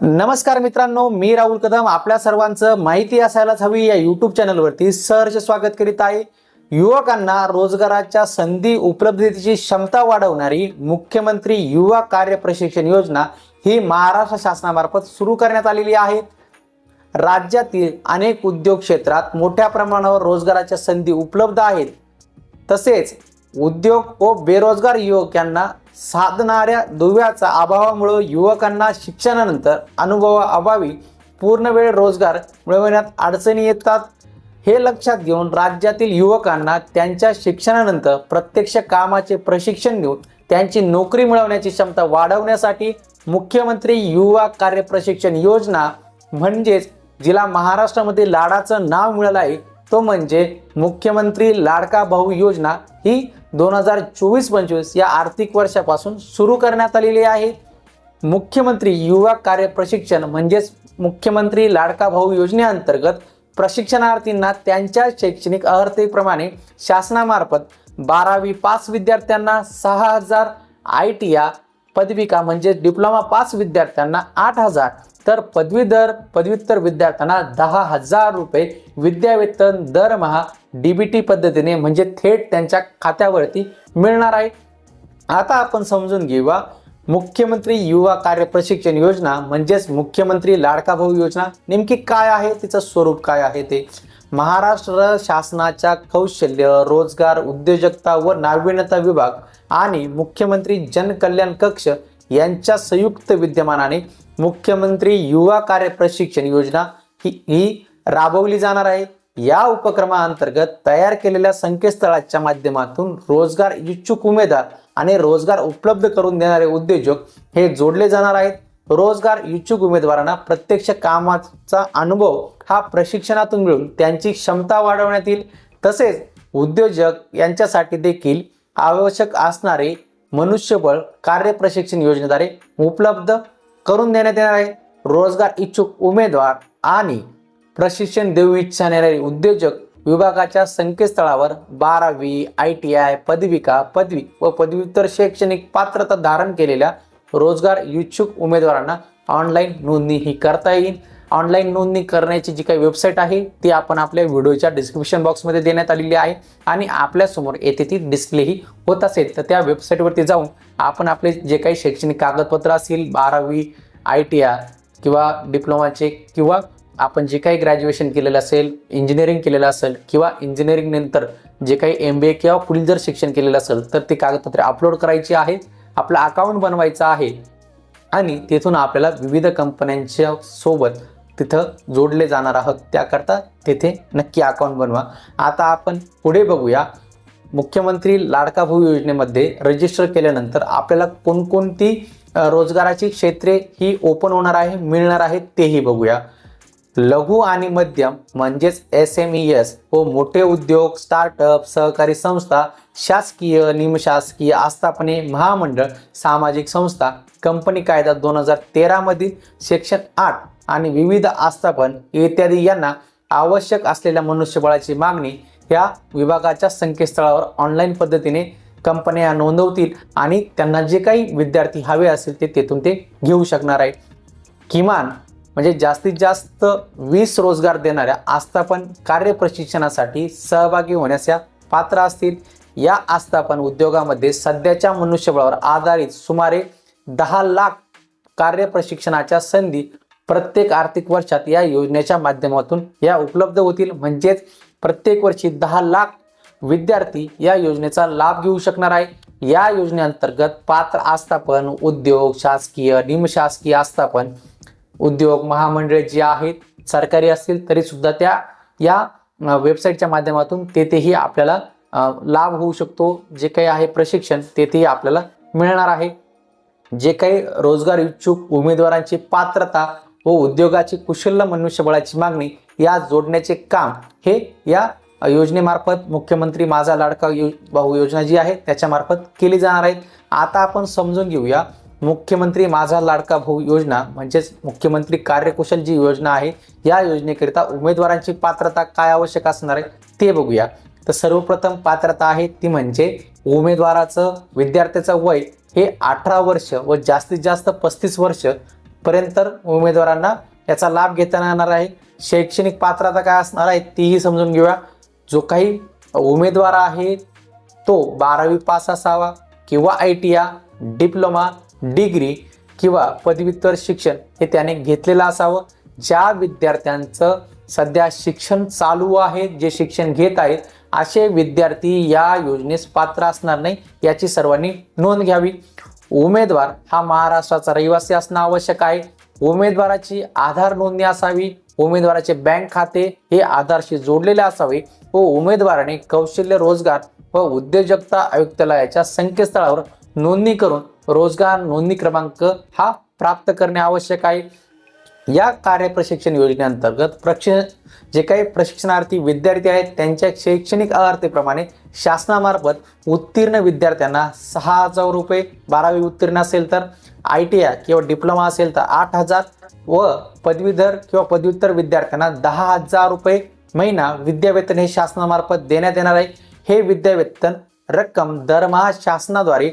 नमस्कार मित्रांनो मी राहुल कदम. आपल्या सर्वांचं माहिती असायलाच हवी या युट्यूब चॅनलवरती सहर्ष स्वागत करीत आहे. युवकांना रोजगाराच्या संधी उपलब्धतेची क्षमता वाढवणारी मुख्यमंत्री युवा कार्य प्रशिक्षण योजना ही महाराष्ट्र शासनामार्फत सुरू करण्यात आलेली आहे. राज्यातील अनेक उद्योग क्षेत्रात मोठ्या प्रमाणावर रोजगाराच्या संधी उपलब्ध आहेत. तसेच उद्योग व बेरोजगार युवकांना साधणाऱ्या दुव्याचा अभावामुळं युवकांना शिक्षणानंतर अनुभवाअभावी पूर्ण वेळ रोजगार मिळवण्यात अडचणी येतात. हे लक्षात घेऊन राज्यातील युवकांना त्यांच्या शिक्षणानंतर प्रत्यक्ष कामाचे प्रशिक्षण देऊन त्यांची नोकरी मिळवण्याची क्षमता वाढवण्यासाठी मुख्यमंत्री युवा कार्य प्रशिक्षण योजना म्हणजेच जिला महाराष्ट्रामध्ये लाडाचं नाव मिळालं आहे तो म्हणजे मुख्यमंत्री लाडका भाऊ योजना ही दोन हजार चोवीस पंचवीस या आर्थिक वर्षापासून सुरू करण्यात आलेली आहे. मुख्यमंत्री युवा कार्य प्रशिक्षण म्हणजेच मुख्यमंत्री लाडका भाऊ योजनेअंतर्गत प्रशिक्षणार्थींना त्यांच्या शैक्षणिक अर्हतेप्रमाणे शासनामार्फत बारावी पास विद्यार्थ्यांना सहा हजार आय टी या पदविका म्हणजे डिप्लोमा पास विद्यार्थ्यांना आठ हजार तर पदवीधर पदव्युत्तर विद्यार्थ्यांना दहा हजार रुपये विद्यावेतन दरमहा डी बी टी पद्धतीने म्हणजे थेट त्यांच्या खात्यावरती मिळणार आहे. आता आपण समजून घेऊया मुख्यमंत्री युवा कार्य प्रशिक्षण योजना म्हणजेच मुख्यमंत्री लाडका भाऊ योजना नेमकी काय आहे? तिचं स्वरूप काय आहे ते? महाराष्ट्र शासनाच्या कौशल्य रोजगार उद्योजकता व नाविन्यता विभाग आणि मुख्यमंत्री जनकल्याण कक्ष यांच्या संयुक्त विद्यमानाने मुख्यमंत्री युवा कार्य प्रशिक्षण योजना ही ही राबवली जाणार आहे. या उपक्रमाअंतर्गत तयार केलेल्या संकेतस्थळाच्या माध्यमातून रोजगार इच्छुक उमेदवार आणि रोजगार उपलब्ध करून देणारे उद्योजक हे जोडले जाणार आहेत. रोजगार इच्छुक उमेदवारांना प्रत्यक्ष कामाचा अनुभव हा प्रशिक्षणातून मिळून त्यांची क्षमता वाढवण्यात येईल. तसेच उद्योजक यांच्यासाठी देखील आवश्यक असणारे मनुष्यबळ कार्य प्रशिक्षण योजनेद्वारे उपलब्ध करून देण्यात येणार आहे. रोजगार इच्छुक उमेदवार आणि प्रशिक्षण देऊ इच्छिणारे उद्योजक विभागाच्या संकेतस्थळावर बारावी आय टी आय पदविका पदवी व पदव्युत्तर शैक्षणिक पात्रता धारण केलेल्या रोजगार इच्छुक उमेदवारांना ऑनलाईन नोंदणी ही करता येईल. ऑनलाईन नोंदणी करण्याची जी काही वेबसाईट आहे ती आपण आपल्या व्हिडिओच्या डिस्क्रिप्शन बॉक्समध्ये देण्यात आलेली आहे. आणि आपल्यासमोर येथे ती डिस्प्लेही होत असेल तर त्या वेबसाईटवरती जाऊन आपण आपले जे काही शैक्षणिक कागदपत्र असतील बारावी आय टी आय किंवा डिप्लोमाचे किंवा आपण जे काही ग्रॅज्युएशन केलेलं असेल इंजिनिअरिंग केलेलं असेल किंवा इंजिनिअरिंगनंतर जे काही एम बी ए किंवा पुढील जर शिक्षण केलेलं असेल तर ते कागदपत्रे अपलोड करायची आहेत. आपलं अकाउंट बनवायचं आहे. आणि तिथून आपल्याला विविध कंपन्यांच्या सोबत तिथं जोडले जाणार आहोत. त्याकरता तिथे नक्की अकाउंट बनवा. आता आपण पुढे बघूया. मुख्यमंत्री लाडका भाऊ योजनेमध्ये रजिस्टर केल्यानंतर आपल्याला कोणकोणती रोजगाराची क्षेत्रे ही ओपन होणार आहे मिळणार आहेत तेही बघूया. लघु आणि मध्यम म्हणजेच एस एम ई एस व मोठे उद्योग स्टार्टअप सहकारी संस्था शासकीय निमशासकीय आस्थापने महामंडळ सामाजिक संस्था कंपनी कायदा दोन हजार तेरामधील सेक्शन आठ आणि विविध आस्थापन इत्यादी यांना आवश्यक असलेल्या मनुष्यबळाची मागणी या विभागाच्या संकेतस्थळावर ऑनलाईन पद्धतीने कंपन्या नोंदवतील आणि त्यांना जे काही विद्यार्थी हवे असेल ते तेथून ते घेऊ शकणार आहे किमान म्हणजे जास्तीत जास्त वीस रोजगार देणाऱ्या आस्थापन कार्य प्रशिक्षणासाठी सहभागी होण्यास या पात्र असतील. या आस्थापन उद्योगामध्ये सध्याच्या मनुष्यबळावर आधारित सुमारे दहा लाख कार्य प्रशिक्षणाच्या संधी प्रत्येक आर्थिक वर्षात या योजनेच्या माध्यमातून या उपलब्ध होतील. म्हणजेच प्रत्येक वर्षी दहा लाख विद्यार्थी या योजनेचा लाभ घेऊ शकणार आहे. या योजनेअंतर्गत पात्र आस्थापन उद्योग शासकीय निमशासकीय आस्थापन उद्योग महामंडळे जे आहेत सरकारी असतील तरी सुद्धा त्या या वेबसाईटच्या माध्यमातून तेथेही आपल्याला लाभ होऊ शकतो. जे काही आहे प्रशिक्षण तेथेही आपल्याला मिळणार आहे. जे काही रोजगार इच्छुक उमेदवारांची पात्रता व उद्योगाची कुशल मनुष्यबळाची मागणी या जोडण्याचे काम हे या योजनेमार्फत मुख्यमंत्री माझा लाडका यो भाऊ योजना जी आहे त्याच्यामार्फत केली जाणार आहे. आता आपण समजून घेऊया मुख्यमंत्री माझा लाडका भाऊ योजना म्हणजेच मुख्यमंत्री कार्यकुशल जी योजना आहे या योजनेकरिता उमेदवारांची पात्रता काय आवश्यक असणार आहे ते बघूया. तर सर्वप्रथम पात्रता आहे ती म्हणजे उमेदवाराचं विद्यार्थ्याचं वय हे अठरा वर्ष व जास्तीत जास्त पस्तीस वर्ष पर्यंत उमेदवारांना याचा लाभ घेताना येणार आहे. शैक्षणिक पात्रता काय असणार आहे तीही समजून घेऊया. जो काही उमेदवार आहे तो बारावी पास असावा किंवा आय टी या डिप्लोमा डिग्री किंवा पदव्युत्तर शिक्षण हे त्याने घेतलेलं असावं. ज्या विद्यार्थ्यांचं सध्या शिक्षण चालू आहे जे शिक्षण घेत आहेत असे विद्यार्थी या योजनेस पात्र असणार नाही याची सर्वांनी नोंद घ्यावी. उमेदवार हा महाराष्ट्राचा रहिवासी असणं आवश्यक आहे. उमेदवाराची आधार नोंदणी असावी उमेदवाराचे बँक खाते हे आधारशी जोडलेले असावे व उमेदवाराने कौशल्य रोजगार व उद्योजकता आयुक्तालयाच्या संकेतस्थळावर नोंदणी करून रोजगार नोंदणी क्रमांक हा प्राप्त करणे आवश्यक आहे. या कार्यप्रशिक्षण योजनेअंतर्गत प्रक्ष जे काही प्रशिक्षणार्थी विद्यार्थी आहेत त्यांच्या शैक्षणिक अर्थेप्रमाणे शासनामार्फत उत्तीर्ण विद्यार्थ्यांना सहा हजार रुपये बारावी उत्तीर्ण असेल तर आय टी आय किंवा डिप्लोमा असेल तर आठ हजार व पदवीधर किंवा पदव्युत्तर विद्यार्थ्यांना दहा हजार रुपये महिना विद्यावेतन हे शासनामार्फत देण्यात येणार आहे. हे विद्यावेतन रक्कम दरमहा शासनाद्वारे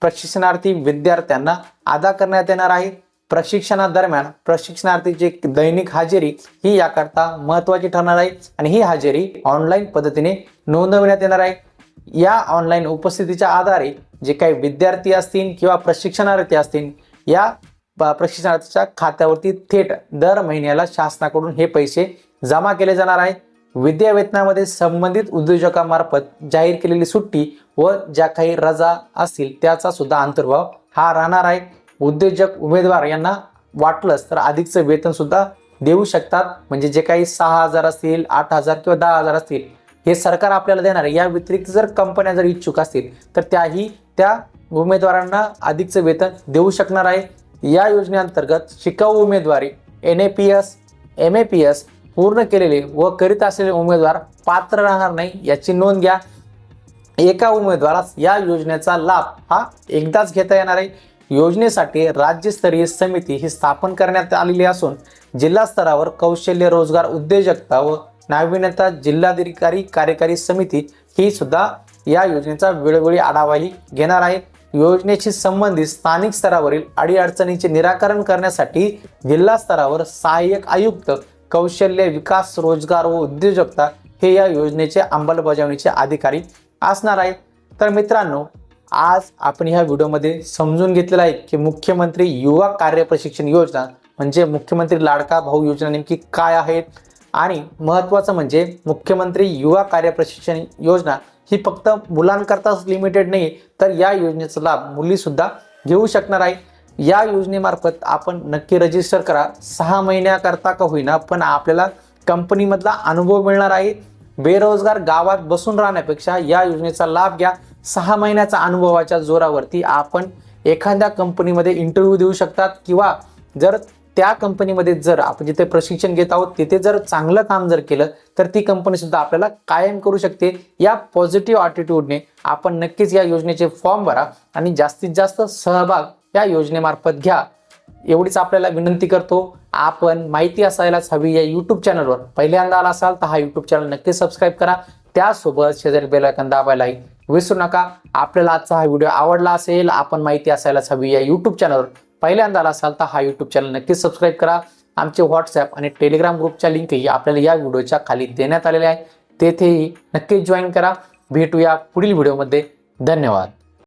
प्रशिक्षणार्थी विद्यार्थ्यांना अदा करण्यात येणार आहे. प्रशिक्षणादरम्यान प्रशिक्षणार्थीची दैनिक हजेरी ही याकरता महत्त्वाची ठरणार आहे आणि ही हजेरी ऑनलाईन पद्धतीने नोंदविण्यात येणार आहे. या ऑनलाईन उपस्थितीच्या आधारे जे काही विद्यार्थी असतील किंवा प्रशिक्षणार्थी असतील या प- प्रशिक्षणार्थीच्या खात्यावरती थेट दर महिन्याला शासनाकडून हे पैसे जमा केले जाणार आहे विद्यावेतनामध्ये संबंधित उद्योजकामार्फत जाहीर केलेली सुट्टी व ज्या काही रजा असतील त्याचा सुद्धा अंतर्भाव हा राहणार आहे. उद्योजक उमेदवार यांना वाटलंच तर अधिकचं वेतन सुद्धा देऊ शकतात. म्हणजे जे काही सहा हजार असतील आठ हजार किंवा दहा हजार असतील हे सरकार आपल्याला देणार या व्यतिरिक्त जर कंपन्या जर इच्छुक असतील तर त्याही त्या उमेदवारांना अधिकचं वेतन देऊ शकणार आहे. या योजनेअंतर्गत शिकाऊ उमेदवारी N A P S M A P S पूर्ण केलेले व करीत असलेले उमेदवार पात्र राहणार नाही याची नोंद घ्या. एका उमेदवारास या योजनेचा लाभ हा एकदाच घेता येणार आहे. योजनेसाठी राज्यस्तरीय समिती ही स्थापन करण्यात आलेली असून जिल्हा स्तरावर कौशल्य रोजगार उद्योजकता व नाविन्यता जिल्हाधिकारी कार्यकारी समिती ही सुद्धा या योजनेचा वेळोवेळी आढावाही घेणार आहे. योजनेशी संबंधित स्थानिक स्तरावरील अडीअडचणींचे निराकरण करण्यासाठी जिल्हा स्तरावर सहाय्यक आयुक्त कौशल्य विकास रोजगार व उद्योजकता हे या योजनेचे अंमलबजावणीचे अधिकारी असणार आहेत. तर मित्रांनो आज आपण ह्या व्हिडिओमध्ये समजून घेतलेलं आहे की मुख्यमंत्री युवा कार्य प्रशिक्षण योजना म्हणजे मुख्यमंत्री लाडका भाऊ योजना नेमकी काय आहेत आणि महत्त्वाचं म्हणजे मुख्यमंत्री युवा कार्य प्रशिक्षण योजना ही फक्त मुलांकरताच लिमिटेड नाही तर या योजनेचा लाभ मुलीसुद्धा घेऊ शकणार आहे या योजनेमार्फत आपण नक्की रजिस्टर करा. सहा महिन्याकरता का होईना पण आपल्याला कंपनीमधला अनुभव मिळणार आहे. बेरोजगार गावात बसून राहण्यापेक्षा या योजनेचा लाभ घ्या. सहा महिन्याचा अनुभवाच्या जोरावरती आपण एखाद्या कंपनीमध्ये इंटरव्ह्यू देऊ शकतात किंवा जर त्या कंपनीमध्ये जर आपण जिथे प्रशिक्षण घेत आहोत तिथे जर चांगलं काम जर केलं तर ती कंपनी सुद्धा आपल्याला कायम करू शकते. या पॉझिटिव्ह ॲटिट्यूडने आपण नक्कीच या योजनेचे फॉर्म भरा आणि जास्तीत जास्त सहभाग या योजनेमार्फत घ्या. एवढीच आपल्याला विनंती करतो. आपण माहिती असायलाच हवी या यूट्यूब चॅनलवर पहिल्यांदा आला असाल तर हा यूट्यूब चॅनल नक्की सबस्क्राईब करा. त्यासोबत शेजारी बेलायकन दाबायलाही विसरू नका. आपल्याला आजचा हा व्हिडिओ आवडला असेल आपण माहिती असायलाच हवी या यूट्यूब चॅनलवर पहिल्यांदा आला असाल तर हा यूट्यूब चॅनल नक्की सबस्क्राईब करा. आमचे व्हॉट्सॲप आणि टेलिग्राम ग्रुपच्या लिंकही आपल्याला या व्हिडिओच्या खाली देण्यात आलेले आहे तेथेही नक्कीच जॉईन करा. भेटूया पुढील व्हिडिओमध्ये धन्यवाद.